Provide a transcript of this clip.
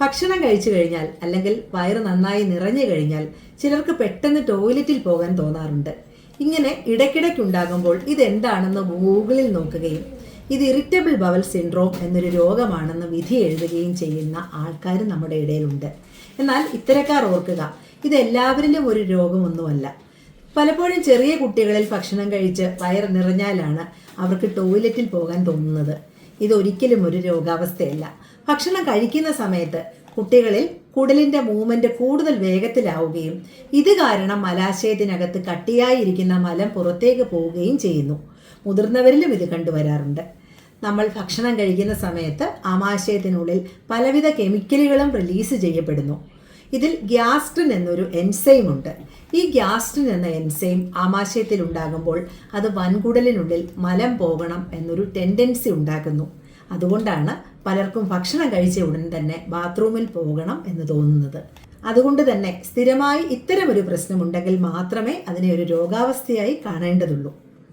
ഭക്ഷണം കഴിച്ചു കഴിഞ്ഞാൽ അല്ലെങ്കിൽ വയറ് നന്നായി നിറഞ്ഞു കഴിഞ്ഞാൽ ചിലർക്ക് പെട്ടെന്ന് ടോയ്ലറ്റിൽ പോകാൻ തോന്നാറുണ്ട്. ഇങ്ങനെ ഇടയ്ക്കിടയ്ക്കുണ്ടാകുമ്പോൾ ഇതെന്താണെന്ന് ഗൂഗിളിൽ നോക്കുകയും ഇത് ഇറിറ്റബിൾ ബവൽ സിൻഡ്രോം എന്നൊരു രോഗമാണെന്ന് വിധി എഴുതുകയും ചെയ്യുന്ന ആൾക്കാർ നമ്മുടെ ഇടയിലുണ്ട്. എന്നാൽ ഇത്തരക്കാർ ഓർക്കുക ഇത് എല്ലാവരിലും ഒരു രോഗമൊന്നുമല്ല. പലപ്പോഴും ചെറിയ കുട്ടികളിൽ ഭക്ഷണം കഴിച്ച് വയർ നിറഞ്ഞാലാണ് അവർക്ക് ടോയ്ലറ്റിൽ പോകാൻ തോന്നുന്നത്. ഇതൊരിക്കലും ഒരു രോഗാവസ്ഥയല്ല. ഭക്ഷണം കഴിക്കുന്ന സമയത്ത് കുട്ടികളിൽ കുടലിന്റെ മൂവ്മെന്റ് കൂടുതൽ വേഗത്തിലാവുകയും ഇത് കാരണം മലാശയത്തിനകത്ത് കട്ടിയായിരിക്കുന്ന മലം പുറത്തേക്ക് പോവുകയും ചെയ്യുന്നു. മുതിർന്നവരിലും ഇത് കണ്ടുവരാറുണ്ട്. നമ്മൾ ഭക്ഷണം കഴിക്കുന്ന സമയത്ത് ആമാശയത്തിനുള്ളിൽ പലവിധ കെമിക്കലുകളും റിലീസ് ചെയ്യപ്പെടുന്നു. ഇതിൽ ഗ്യാസ്ട്രിൻ എന്നൊരു എൻസൈം ഉണ്ട്. ഈ ഗ്യാസ്റ്റിൻ എന്ന എൻസൈം ആമാശയത്തിൽ ഉണ്ടാകുമ്പോൾ അത് വൻകുടലിനുള്ളിൽ മലം പോകണം എന്നൊരു ടെൻഡൻസി ഉണ്ടാക്കുന്നു. അതുകൊണ്ടാണ് പലർക്കും ഭക്ഷണം കഴിച്ച ഉടൻ തന്നെ ബാത്റൂമിൽ പോകണം എന്ന് തോന്നുന്നത്. അതുകൊണ്ട് തന്നെ സ്ഥിരമായി ഇത്തരമൊരു പ്രശ്നമുണ്ടെങ്കിൽ മാത്രമേ അതിനെ ഒരു രോഗാവസ്ഥയായി കാണേണ്ടതുള്ളൂ.